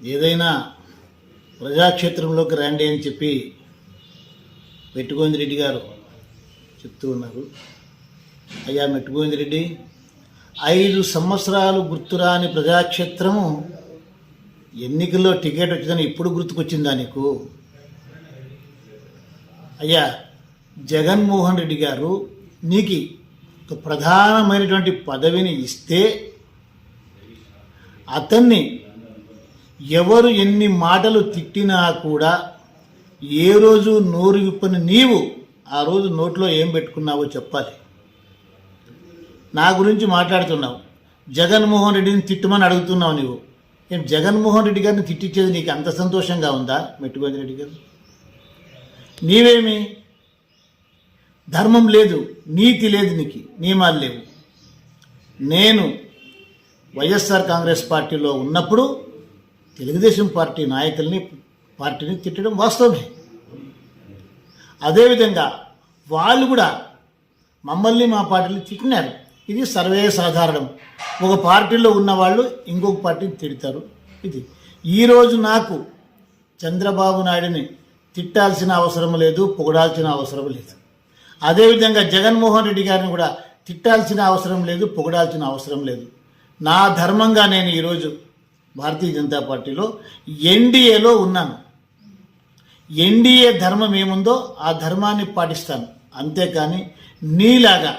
ఏదైనా ప్రజాక్షేత్రంలోకి రండి అని చెప్పి మెట్టుగోవింద రెడ్డి గారు చెప్తూ ఉన్నారు. అయ్యా మెట్టుగోవింద రెడ్డి ఐదు సంవత్సరాలు గుర్తురాని ప్రజాక్షేత్రము ఎన్నికల్లో టికెట్ వచ్చిందని ఇప్పుడు గుర్తుకొచ్చిందా నీకు? అయ్యా జగన్మోహన్ రెడ్డి గారు నీకు ఒక ప్రధానమైనటువంటి పదవిని ఇస్తే అతన్ని ఎవరు ఎన్ని మాటలు తిట్టినా కూడా ఏ రోజు నోరు విప్పని నీవు ఆ రోజు నోట్లో ఏం పెట్టుకున్నావో చెప్పాలి. నా గురించి మాట్లాడుతున్నావు. జగన్మోహన్ రెడ్డిని తిట్టమని అడుగుతున్నావు నీవు. ఏం జగన్మోహన్ రెడ్డి గారిని తిట్టించేది నీకు అంత సంతోషంగా ఉందా మెట్టుగోవింద రెడ్డి గారు? నీవేమి? ధర్మం లేదు నీతి లేదు నీకు నియమాలు లేవు. నేను వైఎస్ఆర్ కాంగ్రెస్ పార్టీలో ఉన్నప్పుడు తెలుగుదేశం పార్టీ నాయకుల్ని పార్టీని తిట్టడం వాస్తవమే. అదేవిధంగా వాళ్ళు కూడా మమ్మల్ని మా పార్టీని తిట్టినారు. ఇది సర్వే సాధారణం. ఒక పార్టీలో ఉన్న వాళ్ళు ఇంకొక పార్టీని తిడతారు. ఇది ఈరోజు నాకు చంద్రబాబు నాయుడిని తిట్టాల్సిన అవసరం లేదు పొగడాల్సిన అవసరం లేదు. అదేవిధంగా జగన్మోహన్ రెడ్డి గారిని కూడా తిట్టాల్సిన అవసరం లేదు పొగడాల్సిన అవసరం లేదు. నా ధర్మంగా నేను ఈరోజు భారతీయ జనతా పార్టీలో ఎన్డీఏలో ఉన్నాను. ఎన్డీఏ ధర్మం ఏముందో ఆ ధర్మాన్ని పాటిస్తాను. అంతేకాని నీలాగా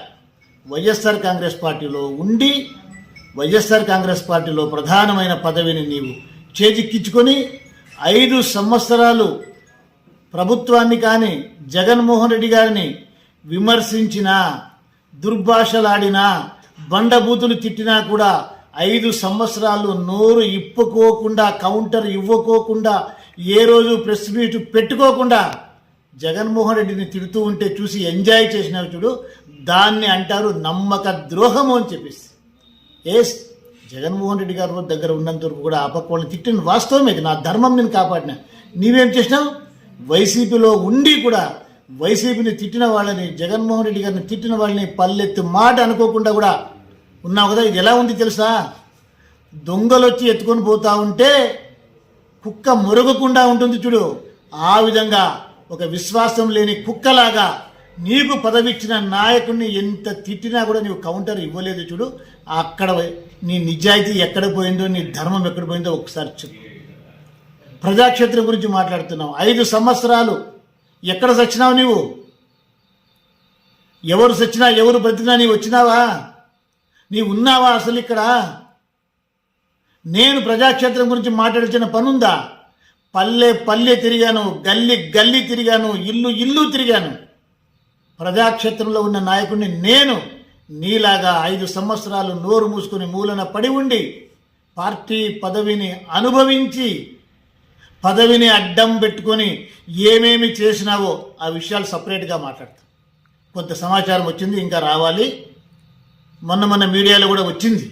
వైఎస్ఆర్ కాంగ్రెస్ పార్టీలో ఉండి వైఎస్ఆర్ కాంగ్రెస్ పార్టీలో ప్రధానమైన పదవిని నీవు చేజిక్కించుకొని ఐదు సంవత్సరాలు ప్రభుత్వాన్ని కానీ జగన్మోహన్ రెడ్డి గారిని విమర్శించినా దుర్భాషలాడినా బండబూతులు తిట్టినా కూడా ఐదు సంవత్సరాలు నోరు ఇప్పుకోకుండా కౌంటర్ ఇవ్వకోకుండా ఏ రోజు ప్రెస్ మీట్ పెట్టుకోకుండా జగన్మోహన్ రెడ్డిని తిడుతూ ఉంటే చూసి ఎంజాయ్ చేసినారు చూడు దాన్ని అంటారు నమ్మక ద్రోహము అని చెప్పేసి. ఎస్ జగన్మోహన్ రెడ్డి గారు దగ్గర ఉన్నంత వరకు కూడా ఆ తిట్టిన వాస్తవమే ఇది. నా ధర్మం నేను కాపాడిన. నీవేం చేసినావు? వైసీపీలో ఉండి కూడా వైసీపీని తిట్టిన వాళ్ళని జగన్మోహన్ రెడ్డి గారిని తిట్టిన వాళ్ళని పల్లెత్తు మాట అనుకోకుండా కూడా ఉన్నావు కదా ఇది ఎలా ఉంది తెలుసా? దొంగలు వచ్చి ఎత్తుకొని పోతా ఉంటే కుక్క మురగకుండా ఉంటుంది చూడు. ఆ విధంగా ఒక విశ్వాసం లేని కుక్కలాగా నీకు పదవిచ్చిన నాయకుడిని ఎంత తిట్టినా కూడా నీవు కౌంటర్ ఇవ్వలేదు చూడు. అక్కడ నీ నిజాయితీ ఎక్కడ పోయిందో నీ ధర్మం ఎక్కడ పోయిందో ఒకసారి చెప్పు. ప్రజాక్షేత్రం గురించి మాట్లాడుతున్నావు. ఐదు సంవత్సరాలు ఎక్కడ సచ్చినావు నీవు? ఎవరు సచ్చినా ఎవరు బ్రతికినా నీవు వచ్చినావా? నీవు ఉన్నావా అసలు ఇక్కడ? నేను ప్రజాక్షేత్రం గురించి మాట్లాడిచిన పనుందా? పల్లె పల్లె తిరిగాను గల్లి గల్లి తిరిగాను ఇల్లు ఇల్లు తిరిగాను. ప్రజాక్షేత్రంలో ఉన్న నాయకుడిని నేను నీలాగా ఐదు సంవత్సరాలు నోరు మూసుకుని మూలన పడి ఉండి పార్టీ పదవిని అనుభవించి పదవిని అడ్డం పెట్టుకొని ఏమేమి చేసినావో ఆ విషయాలు సపరేట్గా మాట్లాడతాం. కొంత సమాచారం వచ్చింది ఇంకా రావాలి. మొన్న మొన్న మీడియాలో కూడా వచ్చింది.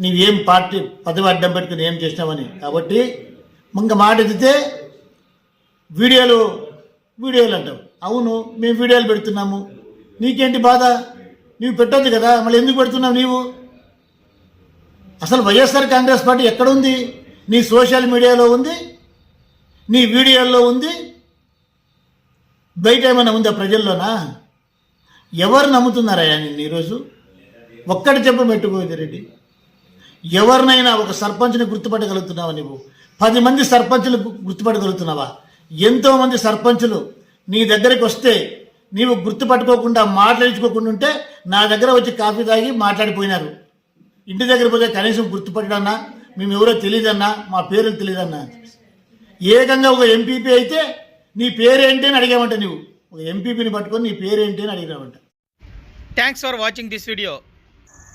నీవేం పార్టీ పదవి అడ్డం పెట్టుకుని ఏం చేసినావని. కాబట్టి ఇంక మాట ఎత్తితే వీడియోలు వీడియోలు అంటావు. అవును మేము వీడియోలు పెడుతున్నాము. నీకేంటి బాధ? నీవు పెట్టద్దు కదా మళ్ళీ ఎందుకు పెడుతున్నావు నీవు? అసలు వైఎస్ఆర్ కాంగ్రెస్ పార్టీ ఎక్కడుంది? నీ సోషల్ మీడియాలో ఉంది? నీ వీడియోల్లో ఉంది? బయట ఏమైనా ఉందా ప్రజల్లోనా? ఎవరు నమ్ముతున్నారా నిన్ను ఈరోజు? ఒక్కటి చెప్పు మెట్టుకోవద్దు రెడ్డి ఎవరినైనా ఒక సర్పంచ్ని గుర్తుపట్టగలుగుతున్నావా నువ్వు పది మంది సర్పంచులు గుర్తుపట్టగలుగుతున్నావా? ఎంతోమంది సర్పంచులు నీ దగ్గరికి వస్తే నీవు గుర్తుపట్టుకోకుండా మాట్లాడించుకోకుండా ఉంటే నా దగ్గర వచ్చి కాఫీ తాగి మాట్లాడిపోయినారు. ఇంటి దగ్గర పోతే కనీసం గుర్తుపట్టడన్నా మేము ఎవరో తెలియదన్నా మా పేరు తెలియదన్నా ఏకంగా ఒక ఎంపీపీ అయితే నీ పేరేంటి అని అడిగామంట నువ్వు ఒక ఎంపీపీని పట్టుకొని నీ పేరేంటి అని అడిగామంట thanks for watching this video